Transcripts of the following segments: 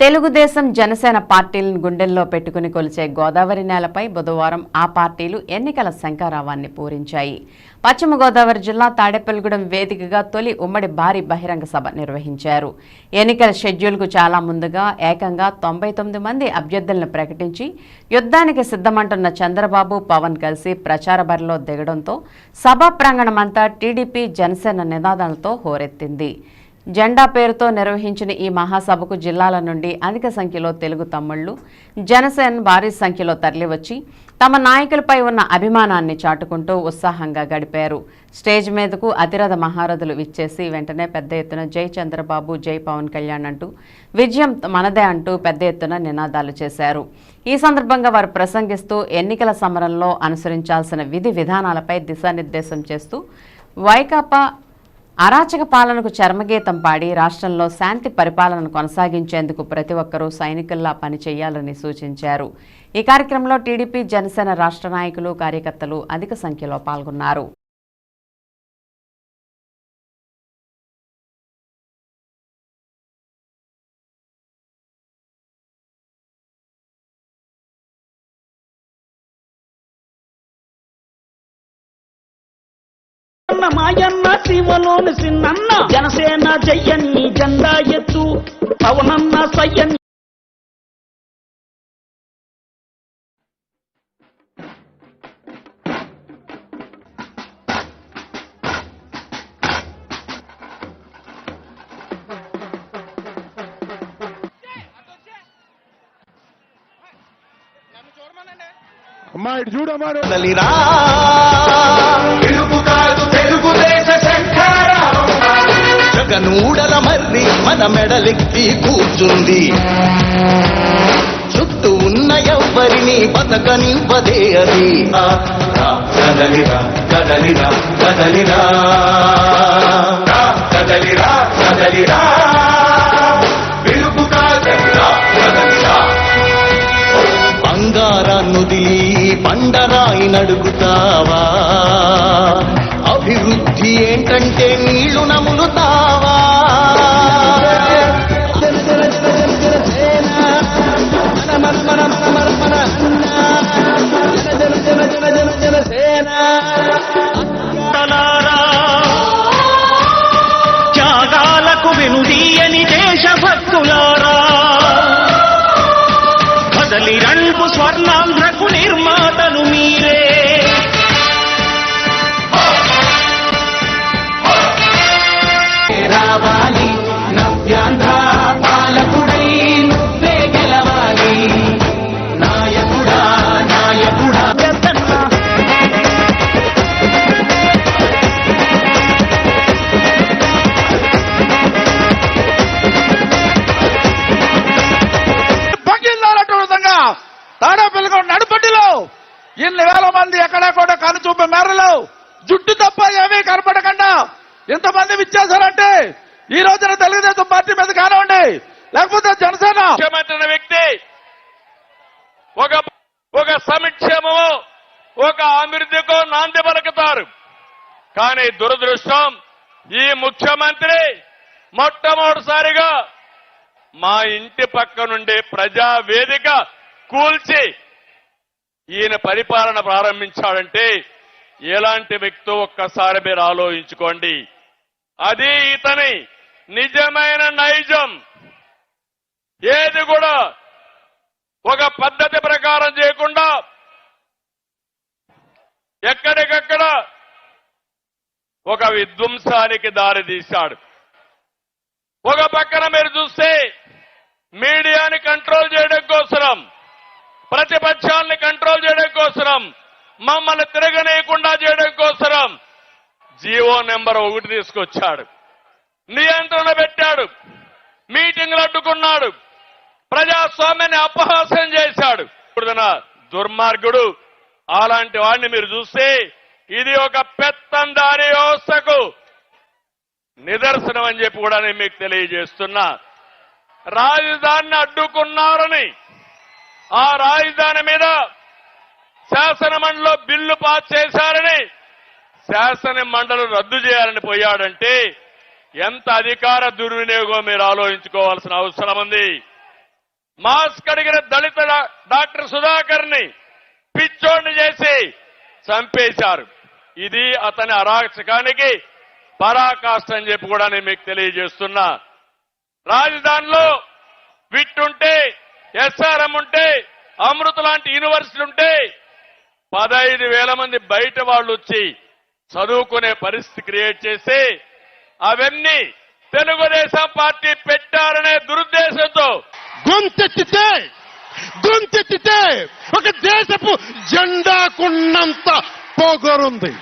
తెలుగుదేశం జనసేన పార్టీలను గుండెల్లో పెట్టుకుని కొలిచే గోదావరి నేలపై బుధవారం ఆ పార్టీలు ఎన్నికల శంకారావాన్ని పూరించాయి. పశ్చిమ గోదావరి జిల్లా తాడేపల్లిగూడెం వేదికగా తొలి ఉమ్మడి భారీ బహిరంగ సభ నిర్వహించారు. ఎన్నికల షెడ్యూల్కు చాలా ముందుగా ఏకంగా తొంభై తొమ్మిది మంది అభ్యర్థులను ప్రకటించి యుద్ధానికి సిద్ధమంటున్న చంద్రబాబు పవన్ కలిసి ప్రచార బరిలో దిగడంతో సభా ప్రాంగణమంతా టీడీపీ జనసేన నినాదాలతో హోరెత్తింది. జెండా పేరుతో నిర్వహించిన ఈ మహాసభకు జిల్లాల నుండి అధిక సంఖ్యలో తెలుగు తమ్ముళ్ళు జనసేన భారీ సంఖ్యలో తరలివచ్చి తమ నాయకులపై ఉన్న అభిమానాన్ని చాటుకుంటూ ఉత్సాహంగా గడిపారు. స్టేజ్ మీదకు అతిరథ మహారథులు విచ్చేసి వెంటనే పెద్ద ఎత్తున జై చంద్రబాబు జై పవన్ కళ్యాణ్ అంటూ విజయం మనదే అంటూ పెద్ద ఎత్తున నినాదాలు చేశారు. ఈ సందర్భంగా వారు ప్రసంగిస్తూ ఎన్నికల సమరంలో అనుసరించాల్సిన విధి విధానాలపై దిశానిర్దేశం చేస్తూ వైకాపా అరాచక పాలనకు చర్మగీతం పాడి రాష్ట్రంలో శాంతి పరిపాలనను కొనసాగించేందుకు ప్రతి ఒక్కరూ సైనికుల్లా పనిచేయాలని సూచించారు. ఈ కార్యక్రమంలో టీడీపీ జనసేన రాష్ట్ర నాయకులు కార్యకర్తలు అధిక సంఖ్యలో పాల్గొన్నారు. అన్న మాయన్న శివలోని సిన్నన్న జనసేన జయ్యని జెండా ఎత్తు పవనన్న సయ్యని అమ్మా ఇటు చూడమ్మా కదలిరా జగనూడల మర్రి మన మెడలెక్కి కూర్చుంది. చుట్టూ ఉన్న ఎవ్వరిని బతకనివ్వదే అది. కదలిరా కదలిరా కదలిరా కదలిరా కదలిరా పిలుపు కాదలిరా కదలిరా బంగారాన్నుదిలి పండరాయి నడుగుతావా ఇది ఏంటంటే నీళ్ళు నములుతావా? త్యాగాలకు వెనుదీయని దేశభక్తులారా. కదలి రంగు స్వర్ణాంధ్రకు నిర్మాతలు మీరే. తాడేపల్లిగూడ నడుపట్టిలో ఇన్ని వేల మంది ఎక్కడా కూడా కనుచూపు మేరలు జుట్టు తప్ప ఏమీ కనపడకుండా ఎంతమంది విచ్చేశారంటే ఈ రోజున తెలుగుదేశం పార్టీ మీద కానివ్వండి లేకపోతే జనసేన. ముఖ్యమంత్రి వ్యక్తి ఒక ఒక సమిక్షేమము ఒక అభివృద్ధికో నాంది పలుకుతారు. కానీ దురదృష్టం ఈ ముఖ్యమంత్రి మొట్టమొదటిసారిగా మా ఇంటి పక్క నుండి ప్రజా వేదిక కూల్చి ఈయన పరిపాలన ప్రారంభించాడంటే ఎలాంటి వ్యక్తో ఒక్కసారి మీరు ఆలోచించుకోండి. అది ఇతని నిజమైన నైజం. ఏది కూడా ఒక పద్ధతి ప్రకారం చేయకుండా ఎక్కడికక్కడ ఒక విధ్వంసానికి దారి తీశాడు. ఒక పక్కన మీరు చూస్తే మీడియాని కంట్రోల్ చేయడం కోసరం ప్రతిపక్షాన్ని కంట్రోల్ చేయడం కోసరం మమ్మల్ని తిరగనేయకుండా చేయడం కోసరం. జీవో నెంబర్ ఒకటి తీసుకొచ్చాడు. నియంత్రణ పెట్టాడు. మీటింగ్లు అడ్డుకున్నాడు. ప్రజాస్వామ్యాన్ని అపహాస్యం చేశాడు. ఇప్పుడు దుర్మార్గుడు అలాంటి వాడిని మీరు చూస్తే ఇది ఒక పెత్తందారి వ్యవస్థకు నిదర్శనం అని చెప్పి కూడా నేను మీకు తెలియజేస్తున్నా. రాజధానిని అడ్డుకున్నారని ఆ రాజధాని మీద శాసనమండలిలో బిల్లు పాస్ చేశారని శాసన మండలి రద్దు చేయాలని పోయాడంటే ఎంత అధికార దుర్వినియోగం మీరు ఆలోచించుకోవాల్సిన అవసరం ఉంది? మాస్క్ అడిగిన దళిత డాక్టర్ సుధాకర్ని పిచ్చోడిని చేసి చంపేశారు. ఇది అతని అరాచకానికి పరాకాష్ట అని చెప్పి కూడా నేను మీకు తెలియజేస్తున్నా. రాజధానిలో విట్ ఉంటే ఎస్ఆర్ఎం ఉంటే అమృత లాంటి యూనివర్సిటీ ఉంటే పదహైదు వేల మంది బయట వాళ్ళు వచ్చి చదువుకునే పరిస్థితి క్రియేట్ చేసి అవన్నీ తెలుగుదేశం పార్టీ పెట్టారనే దురుద్దేశంతో గొంతెత్తితే గొంతెత్తితే ఒక దేశపు జెండాకున్నంత పొగరుంది.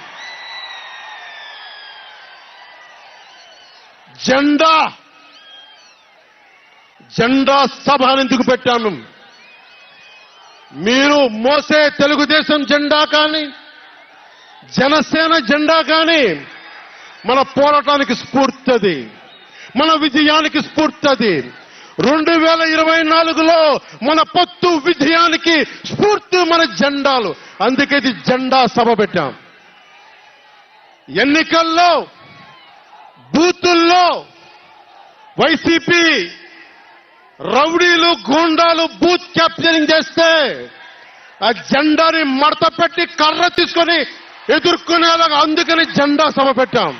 జెండా జెండా సభ ఎందుకు పెట్టాను? మీరు మోసే తెలుగుదేశం జెండా కానీ జనసేన జెండా కానీ మన పోరాటానికి స్ఫూర్తిది మన విజయానికి స్ఫూర్తి రెండు వేల ఇరవై నాలుగులో మన పొత్తు విజయానికి స్ఫూర్తి మన జెండాలు. అందుకే ఇది జెండా సభ పెట్టాం. ఎన్నికల్లో బూతుల్లో వైసీపీ రౌడీలు గూండాలు బూత్ క్యాప్చరింగ్ చేస్తే ఆ జెండాని మడత పెట్టి కర్ర తీసుకొని ఎదుర్కొనేలాగా అందుకని జెండా సభ పెట్టాం